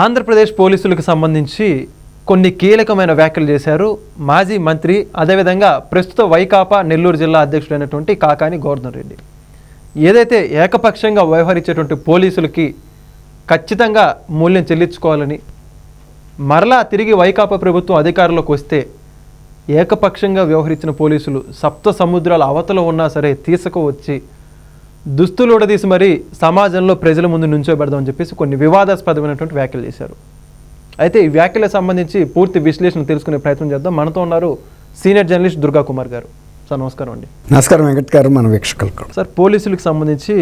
ఆంధ్రప్రదేశ్ పోలీసులకు సంబంధించి కొన్ని కీలకమైన వ్యాఖ్యలు చేశారు మాజీ మంత్రి అదేవిధంగా ప్రస్తుత వైకాపా నెల్లూరు జిల్లా అధ్యక్షుడైనటువంటి కాకాని గోవర్ధన్ రెడ్డి. ఏదైతే ఏకపక్షంగా వ్యవహరించేటువంటి పోలీసులకి ఖచ్చితంగా మూల్యం చెల్లించుకోవాలని మరలా తిరిగి వైకాపా ప్రభుత్వం అధికారంలోకి వస్తే ఏకపక్షంగా వ్యవహరించిన పోలీసులు సప్త సముద్రాల అవతల ఉన్నా సరే తీసుకువచ్చి దుస్తులు ఉడదీసి మరీ సమాజంలో ప్రజల ముందు నుంచోబెడదామని చెప్పేసి కొన్ని వివాదాస్పదమైనటువంటి వ్యాఖ్యలు చేశారు. అయితే ఈ వ్యాఖ్యలకు సంబంధించి పూర్తి విశ్లేషణ తెలుసుకునే ప్రయత్నం చేద్దాం. మనతో ఉన్నారు సీనియర్ జర్నలిస్ట్ దుర్గా కుమార్ గారు. సార్ నమస్కారం అండి. నమస్కారం వెంకట్ గారు మన వీక్షకులకు. సార్ పోలీసులకు సంబంధించి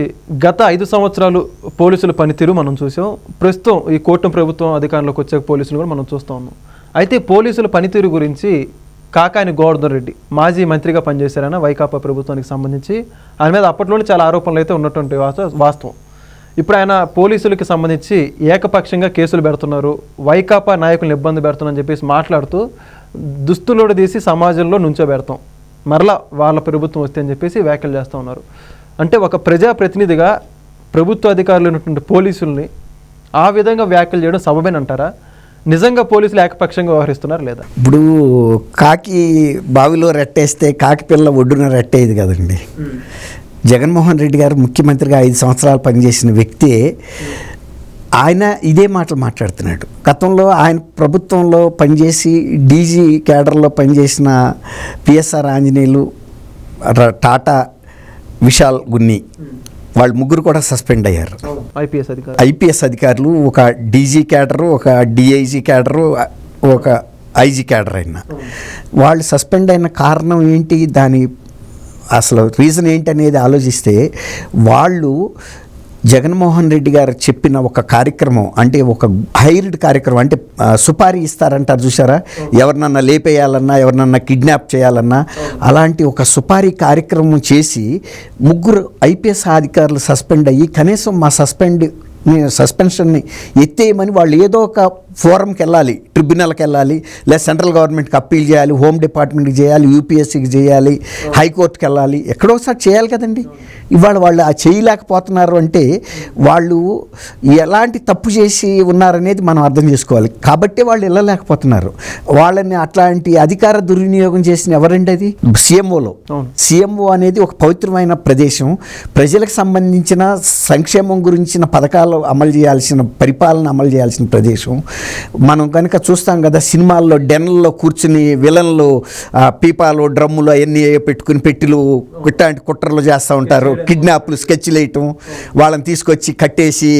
గత ఐదు సంవత్సరాలు పోలీసుల పనితీరు మనం చూసాం. ప్రస్తుతం ఈ కూటమి ప్రభుత్వం అధికారంలోకి వచ్చే పోలీసులు కూడా మనం చూస్తూ ఉన్నాం. అయితే పోలీసుల పనితీరు గురించి కాకాని గోవర్ధన్ రెడ్డి మాజీ మంత్రిగా పనిచేశారన్న వైకాపా ప్రభుత్వానికి సంబంధించి ఆయన మీద అప్పట్లోనే చాలా ఆరోపణలు అయితే ఉన్నటువంటి వాస్తవం ఇప్పుడు ఆయన పోలీసులకి సంబంధించి ఏకపక్షంగా కేసులు పెడుతున్నారు వైకాపా నాయకులను ఇబ్బంది పెడుతున్నారని చెప్పేసి మాట్లాడుతూ దుస్తులోడు తీసి సమాజంలో నుంచోబెడతాం. మరలా వాళ్ళ ప్రభుత్వం వస్తే అని చెప్పేసి వ్యాఖ్యలు చేస్తూ ఉన్నారు. అంటే ఒక ప్రజాప్రతినిధిగా ప్రభుత్వ అధికారులు ఉన్నటువంటి పోలీసుల్ని ఆ విధంగా వ్యాఖ్యలు చేయడం సబబేనంటారా? నిజంగా పోలీసులు ఏకపక్షంగా వ్యవహరిస్తున్నారు లేదా? ఇప్పుడు కాకి బావిలో రెట్టేస్తే కాకి పిల్ల ఒడ్డున రెట్టేది కదండి. జగన్మోహన్ రెడ్డి గారు ముఖ్యమంత్రిగా ఐదు సంవత్సరాలు పనిచేసిన వ్యక్తి ఆయన ఇదే మాటలు మాట్లాడుతున్నాడు. గతంలో ఆయన ప్రభుత్వంలో పనిచేసి డీజీ కేడర్లో పనిచేసిన పిఎస్ఆర్ ఆంజనేయులు టాటా విశాల్ గున్ని. వాళ్ళు ముగ్గురు కూడా సస్పెండ్ అయ్యారు. ఐపీఎస్ అధికారి ఐపీఎస్ అధికారులు ఒక డీజీ క్యాడరు ఒక డిఐజీ క్యాడరు ఒక ఐజీ క్యాడర్ అయిన. వాళ్ళు సస్పెండ్ అయిన కారణం ఏంటి? దాని అసలు రీజన్ ఏంటి అనేది ఆలోచిస్తే వాళ్ళు జగన్మోహన్ రెడ్డి గారు చెప్పిన ఒక కార్యక్రమం అంటే ఒక హైరిడ్ కార్యక్రమం అంటే సుపారీ ఇస్తారంటారు చూసారా ఎవరినన్నా లేపేయాలన్నా ఎవరినన్నా కిడ్నాప్ చేయాలన్నా అలాంటి ఒక సుపారీ కార్యక్రమం చేసి ముగ్గురు ఐపీఎస్ అధికారులు సస్పెండ్ అయ్యి కనీసం మా సస్పెండ్ సస్పెన్షన్ని ఎత్తేయమని వాళ్ళు ఏదో ఒక ఫోరంకి వెళ్ళాలి ట్రిబ్యునల్కి వెళ్ళాలి లేదా సెంట్రల్ గవర్నమెంట్కి అప్పీల్ చేయాలి హోమ్ డిపార్ట్మెంట్కి చేయాలి యూపీఎస్సీకి చేయాలి హైకోర్టుకి వెళ్ళాలి ఎక్కడో ఒకసారి చేయాలి కదండి. ఇవాళ వాళ్ళు ఆ చేయలేకపోతున్నారు అంటే వాళ్ళు ఎలాంటి తప్పు చేసి ఉన్నారనేది మనం అర్థం చేసుకోవాలి. కాబట్టి వాళ్ళు వెళ్ళలేకపోతున్నారు. వాళ్ళని అట్లాంటి అధికార దుర్వినియోగం చేసిన ఎవరండి అది? సీఎంఓలో. సీఎంఓ అనేది ఒక పవిత్రమైన ప్రదేశం. ప్రజలకు సంబంధించిన సంక్షేమం గురించిన పథకాలు అమలు చేయాల్సిన పరిపాలన అమలు చేయాల్సిన ప్రదేశం. మనం కనుక చూస్తాం కదా సినిమాల్లో డెన్లలో కూర్చుని విలన్లు పీపాలు డ్రమ్ములు అవన్నీ పెట్టుకుని పెట్టిలు ఇట్లాంటి కుట్రలు చేస్తూ ఉంటారు కిడ్నాప్లు స్కెచ్లు వేయటం వాళ్ళని తీసుకొచ్చి కట్టేసి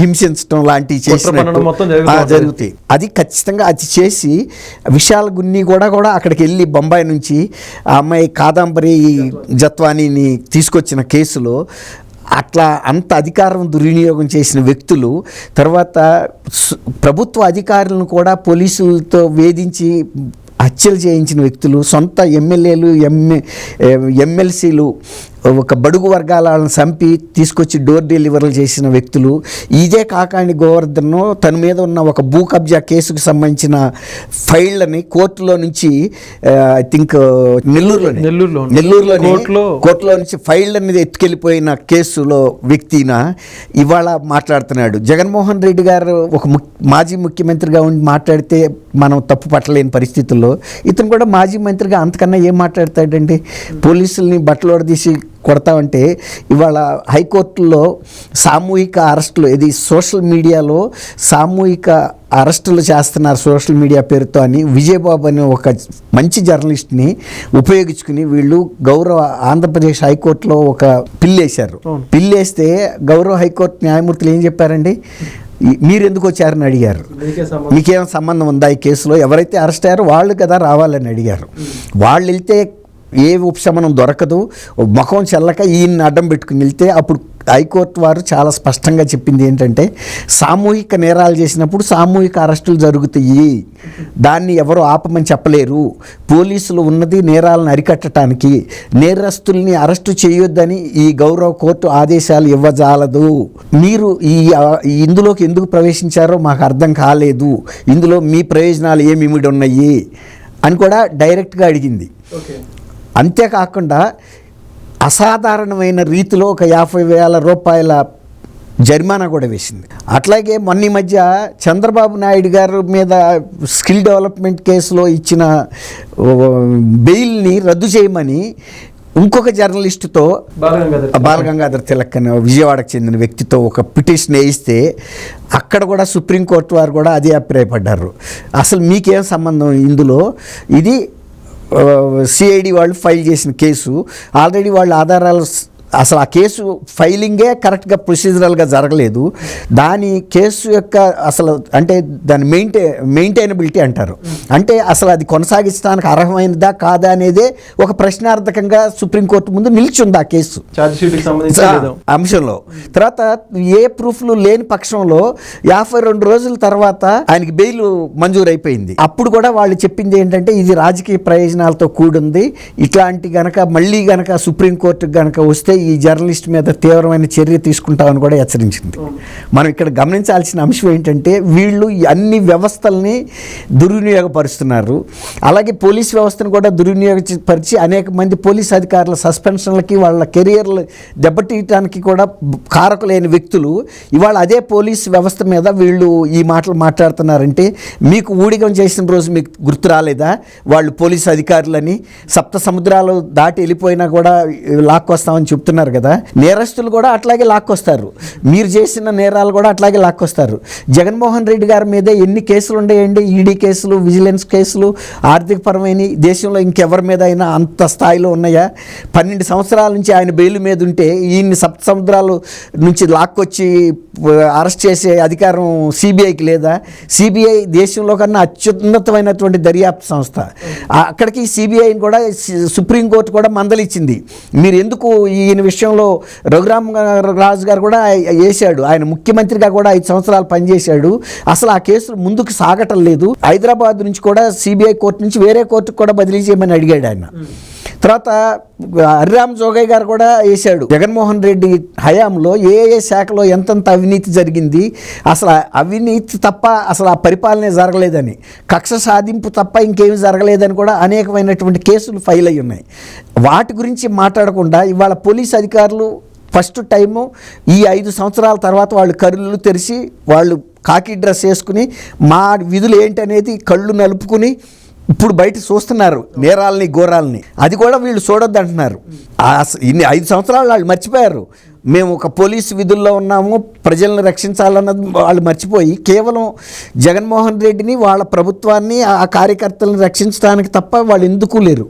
హింసించడం లాంటివి కుట్ర పన్నడం చేసి మొత్తం జరుగుతూ ఉంటుంది. జరుగుతాయి అది ఖచ్చితంగా అది చేసి విశాల్ గున్ని కూడా కూడా అక్కడికి వెళ్ళి బొంబాయి నుంచి ఆ అమ్మాయి కాదంబరి జత్వానీని తీసుకొచ్చిన కేసులో అట్లా అంత అధికారం దుర్వినియోగం చేసిన వ్యక్తులు తర్వాత ప్రభుత్వ అధికారులను కూడా పోలీసులతో వేధించి హత్యలు చేయించిన వ్యక్తులు సొంత ఎమ్మెల్యేలు ఎంఏ ఎమ్మెల్సీలు ఒక బడుగు వర్గాల వాళ్ళని చంపి తీసుకొచ్చి డోర్ డెలివరీలు చేసిన వ్యక్తులు ఇదే కాకాని గోవర్ధన్ తన మీద ఉన్న ఒక భూ కబ్జా కేసుకు సంబంధించిన ఫైళ్ళని కోర్టులో నుంచి ఐ థింక్ నెల్లూరులో నెల్లూరులో నెల్లూరులో కోర్టులో కోర్టులో నుంచి అనేది ఎత్తుకెళ్ళిపోయిన కేసులో వ్యక్తిన ఇవాళ మాట్లాడుతున్నాడు. జగన్మోహన్ రెడ్డి గారు ఒక మాజీ ముఖ్యమంత్రిగా ఉండి మాట్లాడితే మనం తప్పు పట్టలేని పరిస్థితుల్లో ఇతను కూడా మాజీ మంత్రిగా అంతకన్నా ఏం మాట్లాడతాడండి? పోలీసుల్ని బట్టలోడ తీసి కొడతామంటే ఇవాళ హైకోర్టులో సామూహిక అరెస్టులు ఇది సోషల్ మీడియాలో సామూహిక అరెస్టులు చేస్తున్నారు సోషల్ మీడియా పేరుతో అని విజయబాబు అనే ఒక మంచి జర్నలిస్ట్ని ఉపయోగించుకుని వీళ్ళు గౌరవ ఆంధ్రప్రదేశ్ హైకోర్టులో ఒక పిల్లు వేశారు. అవును. పిల్లు వేస్తే గౌరవ హైకోర్టు న్యాయమూర్తులు ఏం చెప్పారండి? మీరు ఎందుకు వచ్చారని అడిగారు. మీకేం సంబంధం. ఉందా ఈ కేసులో? ఎవరైతే అరెస్ట్ అయ్యారో వాళ్ళు కదా రావాలని అడిగారు. వాళ్ళు వెళ్తే ఏ ఉపశమనం దొరకదు. ముఖం చెల్లక ఈయన్ని అడ్డం పెట్టుకుని వెళ్తే అప్పుడు హైకోర్టు వారు చాలా స్పష్టంగా చెప్పింది ఏంటంటే సామూహిక నేరాలు చేసినప్పుడు సామూహిక అరెస్టులు జరుగుతాయి. దాన్ని ఎవరు ఆపమని చెప్పలేరు. పోలీసులు ఉన్నది నేరాలను అరికట్టడానికి నేరస్తుల్ని అరెస్టు చేయొద్దని ఈ గౌరవ కోర్టు ఆదేశాలు ఇవ్వజాలదు. మీరు ఈ ఇందులోకి ఎందుకు ప్రవేశించారో మాకు అర్థం కాలేదు. ఇందులో మీ ప్రయోజనాలు ఏమిమిడి ఉన్నాయి అని కూడా డైరెక్ట్గా అడిగింది. అంతేకాకుండా అసాధారణమైన రీతిలో ఒక యాభై వేల రూపాయల జరిమానా కూడా వేసింది. అట్లాగే మొన్న మధ్య చంద్రబాబు నాయుడు గారి మీద స్కిల్ డెవలప్మెంట్ కేసులో ఇచ్చిన బెయిల్ని రద్దు చేయమని ఇంకొక జర్నలిస్టుతో బాలగంగాధర్ తిలక్ అనే విజయవాడకు చెందిన వ్యక్తితో ఒక పిటిషన్ వేయిస్తే అక్కడ కూడా సుప్రీంకోర్టు వారు కూడా అదే అభిప్రాయపడ్డారు. అసలు మీకేం సంబంధం ఇందులో? ఇది సిఐడి వాళ్ళు ఫైల్ చేసిన కేసు. ఆల్రెడీ వాళ్ళు ఆధారాలు అసలు ఆ కేసు ఫైలింగే కరెక్ట్గా ప్రొసీజరల్గా జరగలేదు. దాని కేసు యొక్క అసలు అంటే దాని మెయింటై మెయింటైనబిలిటీ అంటారు. అంటే అసలు అది కొనసాగించడానికి అర్హమైనదా కాదా అనేదే ఒక ప్రశ్నార్థకంగా సుప్రీంకోర్టు ముందు నిలిచింది ఆ కేసు. ఛార్జ్ షీట్కి సంబంధించి ఆ, లేదు. అంశంలో. తర్వాత ఏ ప్రూఫ్లు లేని పక్షంలో యాభై రెండు రోజుల తర్వాత ఆయనకి బెయిల్ మంజూరు అయిపోయింది అప్పుడు కూడా వాళ్ళు చెప్పింది ఏంటంటే ఇది రాజకీయ ప్రయోజనాలతో కూడింది. ఇట్లాంటి గనక మళ్ళీ గనక సుప్రీంకోర్టుకు గనక వస్తే ఈ జర్నలిస్ట్ మీద తీవ్రమైన చర్య తీసుకుంటామని కూడా హెచ్చరించింది. మనం ఇక్కడ గమనించాల్సిన అంశం ఏంటంటే వీళ్ళు అన్ని వ్యవస్థల్ని దుర్వినియోగపరుస్తున్నారు. అలాగే పోలీస్ వ్యవస్థను కూడా దుర్వినియోగపరిచి అనేక మంది పోలీస్ అధికారుల సస్పెన్షన్లకి వాళ్ళ కెరియర్లు దెబ్బతీయటానికి కూడా కారకులైన వ్యక్తులు ఇవాళ అదే పోలీస్ వ్యవస్థ మీద వీళ్ళు ఈ మాటలు మాట్లాడుతున్నారంటే మీకు ఊడిగం చేసిన రోజు మీకు గుర్తు రాలేదా? వాళ్ళు పోలీస్ అధికారులని సప్త సముద్రాలు దాటి వెళ్ళిపోయినా కూడా లాక్కొస్తామని చెప్తున్నారు. కదా నేరస్తులు కూడా అట్లాగే లాక్కొస్తారు. మీరు చేసిన నేరాలు కూడా అట్లాగే లాక్కొస్తారు. జగన్మోహన్ రెడ్డి గారి మీద ఎన్ని కేసులు ఉండేయండి ఈడీ కేసులు విజిలెన్స్ కేసులు ఆర్థికపరమైన దేశంలో ఇంకెవరి మీద అయినా అంత స్థాయిలో ఉన్నాయా? పన్నెండు సంవత్సరాల నుంచి ఆయన బెయిల్ మీద ఉంటే ఈయన్ని సప్త సముద్రాలు నుంచి లాక్కొచ్చి అరెస్ట్ చేసే అధికారం సిబిఐకి లేదా? సిబిఐ దేశంలో కన్నా అత్యున్నతమైనటువంటి దర్యాప్తు సంస్థ. అక్కడికి సిబిఐని కూడా సుప్రీంకోర్టు కూడా మందలిచ్చింది. మీరు ఎందుకు దీని విషయంలో రఘురామ్ రాజు గారు కూడా వేశాడు. ఆయన ముఖ్యమంత్రిగా కూడా ఐదు సంవత్సరాలు పనిచేశాడు. అసలు ఆ కేసులు ముందుకు సాగటం లేదు. హైదరాబాద్ నుంచి కూడా సిబిఐ కోర్టు నుంచి వేరే కోర్టుకు కూడా బదిలీ చేయమని అడిగాడు ఆయన. తర్వాత హరిరామ్ జోగయ్య గారు కూడా వేశాడు. జగన్మోహన్ రెడ్డి హయాంలో ఏ ఏ శాఖలో ఎంతెంత అవినీతి జరిగింది అసలు అవినీతి తప్ప అసలు ఆ పరిపాలన జరగలేదని కక్ష సాధింపు తప్ప ఇంకేమి జరగలేదని కూడా అనేకమైనటువంటి కేసులు ఫైల్ అయి ఉన్నాయి. వాటి గురించి మాట్లాడకుండా ఇవాళ పోలీస్ అధికారులు ఫస్ట్ టైము ఈ ఐదు సంవత్సరాల తర్వాత వాళ్ళు కర్రులు తెరిచి వాళ్ళు కాకి డ్రెస్ వేసుకుని మా విధులు ఏంటనేది కళ్ళు నలుపుకుని ఇప్పుడు బయట చూస్తున్నారు నేరాలని ఘోరాలని. అది కూడా వీళ్ళు చూడొద్దు అంటున్నారు. ఇన్ని ఐదు సంవత్సరాలు వాళ్ళు మర్చిపోయారు. మేము ఒక పోలీస్ విధుల్లో ఉన్నాము ప్రజలను రక్షించాలన్నది వాళ్ళు మర్చిపోయి కేవలం జగన్మోహన్ రెడ్డిని వాళ్ళ ప్రభుత్వాన్ని ఆ కార్యకర్తలను రక్షించడానికి తప్ప వాళ్ళు ఎందుకు లేరు.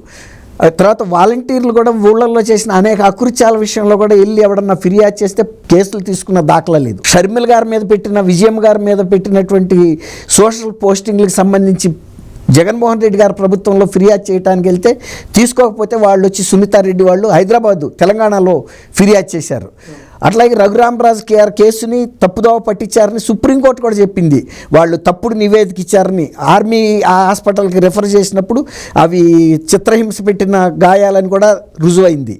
ఆ తర్వాత వాలంటీర్లు కూడా ఊళ్ళల్లో చేసిన అనేక అకృత్యాల విషయంలో కూడా వెళ్ళి ఎవడన్నా ఫిర్యాదు చేస్తే కేసులు తీసుకున్న దాఖలా లేదు. షర్మిల్ గారి మీద పెట్టిన విజయం గారి మీద పెట్టినటువంటి సోషల్ పోస్టింగ్లకు సంబంధించి జగన్మోహన్ రెడ్డి గారి ప్రభుత్వంలో ఫిర్యాదు చేయడానికి వెళ్తే తీసుకోకపోతే వాళ్ళు వచ్చి సునీతారెడ్డి వాళ్ళు హైదరాబాదు తెలంగాణలో ఫిర్యాదు చేశారు. అట్లాగే రఘురామరాజు కేఆర్ కేసుని తప్పుదోవ పట్టించారని సుప్రీంకోర్టు కూడా చెప్పింది. వాళ్ళు తప్పుడు నివేదిక ఇచ్చారని ఆర్మీ ఆ హాస్పిటల్కి రెఫర్ చేసినప్పుడు అవి చిత్రహింస పెట్టిన గాయాలని కూడా రుజువైంది.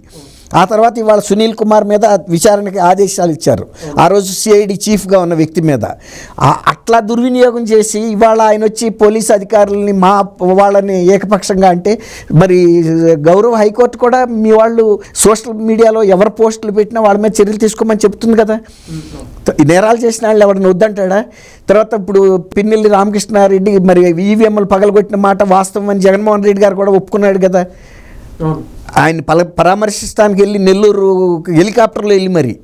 ఆ తర్వాత ఇవాళ సునీల్ కుమార్ మీద విచారణకి ఆదేశాలు ఇచ్చారు. ఆ రోజు సిఐడి చీఫ్గా ఉన్న వ్యక్తి మీద. అట్లా దుర్వినియోగం చేసి ఇవాళ ఆయన వచ్చి పోలీస్ అధికారులని మా వాళ్ళని ఏకపక్షంగా అంటే మరి గౌరవ హైకోర్టు కూడా మీ వాళ్ళు సోషల్ మీడియాలో ఎవరు పోస్టులు పెట్టినా వాళ్ళ మీద చర్యలు తీసుకోమని చెప్తుంది కదా. నేరాలు చేసిన వాళ్ళు ఎవరిని వద్దంటాడా? తర్వాత ఇప్పుడు పిన్నెల్లి రామకృష్ణారెడ్డి మరి ఈవీఎంలు పగలగొట్టిన మాట వాస్తవం అని జగన్మోహన్ రెడ్డి గారు కూడా ఒప్పుకున్నాడు కదా. ఆయన పల పరామర్శిస్తానికి వెళ్ళి నెల్లూరు హెలికాప్టర్లో వెళ్ళి మరి.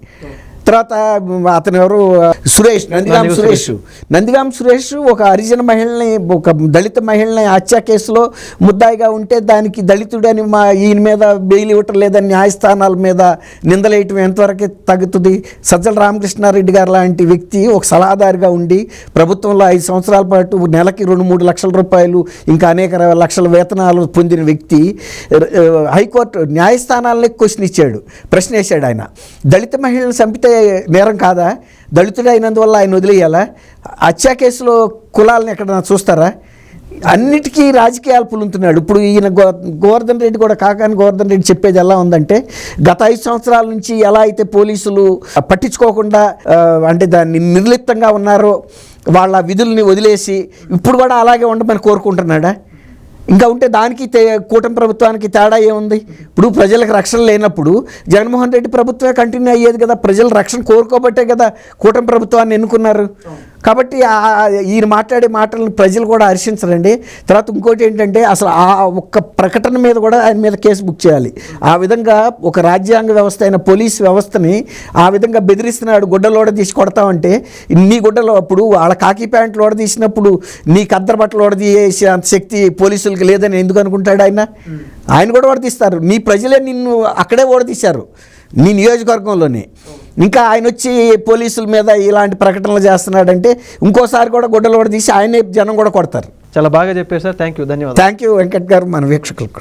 తర్వాత అతను ఎవరు? సురేష్ నందిగాం సురేష్. నందిగాం సురేష్ ఒక హరిజన మహిళని ఒక దళిత మహిళని హత్య కేసులో ముద్దాయిగా ఉంటే దానికి దళితుడని మా ఈయన మీద బెయిల్ ఇవ్వటం లేదని న్యాయస్థానాల మీద నిందలేయటం ఎంతవరకు తగ్గుతుంది? సజ్జల రామకృష్ణారెడ్డి గారు లాంటి వ్యక్తి ఒక సలహాదారుగా ఉండి ప్రభుత్వంలో ఐదు సంవత్సరాల పాటు నెలకి రెండు మూడు లక్షల రూపాయలు ఇంకా అనేక లక్షల వేతనాలు పొందిన వ్యక్తి హైకోర్టు న్యాయస్థానాలనే క్వశ్చన్ ఇచ్చాడు. ప్రశ్న వేశాడు ఆయన. దళిత మహిళలను చంపితే నేరం కాదా? దళితుడు అయినందువల్ల ఆయన వదిలేయాలా? హత్యా కేసులో కులాలను ఎక్కడ చూస్తారా? అన్నిటికీ రాజకీయాలు పులుతున్నాడు ఇప్పుడు ఈయన గో గోవర్ధన్ రెడ్డి కూడా కాకాని గోవర్ధన్ రెడ్డి చెప్పేది ఎలా ఉందంటే గత ఐదు సంవత్సరాల నుంచి ఎలా అయితే పోలీసులు పట్టించుకోకుండా అంటే దాన్ని నిర్లిప్తంగా ఉన్నారో వాళ్ళ విధుల్ని వదిలేసి ఇప్పుడు కూడా అలాగే ఉండమని కోరుకుంటున్నాడా? ఇంకా ఉంటే దానికి తే కూటమి ప్రభుత్వానికి తేడా ఏముంది? ఇప్పుడు ప్రజలకు రక్షణ లేనప్పుడు జగన్మోహన్ రెడ్డి ప్రభుత్వమే కంటిన్యూ అయ్యేది కదా. ప్రజలు రక్షణ కోరుకోబట్టే కదా కూటమి ప్రభుత్వాన్ని ఎన్నుకున్నారు. కాబట్టి ఈయన మాట్లాడే మాటలను ప్రజలు కూడా హర్షించరండి. తర్వాత ఇంకోటి ఏంటంటే అసలు ఆ ఒక్క ప్రకటన మీద కూడా ఆయన మీద కేసు బుక్ చేయాలి. ఆ విధంగా ఒక రాజ్యాంగ వ్యవస్థ అయిన పోలీస్ వ్యవస్థని ఆ విధంగా బెదిరిస్తున్నాడు గుడ్డలోడ తీసి కొడతామంటే నీ గుడ్డలో అప్పుడు వాళ్ళ కాకి ప్యాంట్లు ఓడ తీసినప్పుడు నీ కద్దర బట్టలు ఓడ తీసే అంత శక్తి పోలీసులకి లేదని ఎందుకు అనుకుంటాడు ఆయన? ఆయన కూడా ఓడదీస్తారు నీ ప్రజలే నిన్ను అక్కడే ఓడదీశారు నీ నియోజకవర్గంలోనే. ఇంకా ఆయన వచ్చి పోలీసుల మీద ఇలాంటి ప్రకటనలు చేస్తున్నాడంటే ఇంకోసారి కూడా గుడ్డలు కూడా తీసి ఆయనే జనం కూడా కొడతారు. చాలా బాగా చెప్పారు సార్. థ్యాంక్ యూ ధన్యవాదాలు. థ్యాంక్ యూ వెంకట్ గారు మన వీక్షకులకు.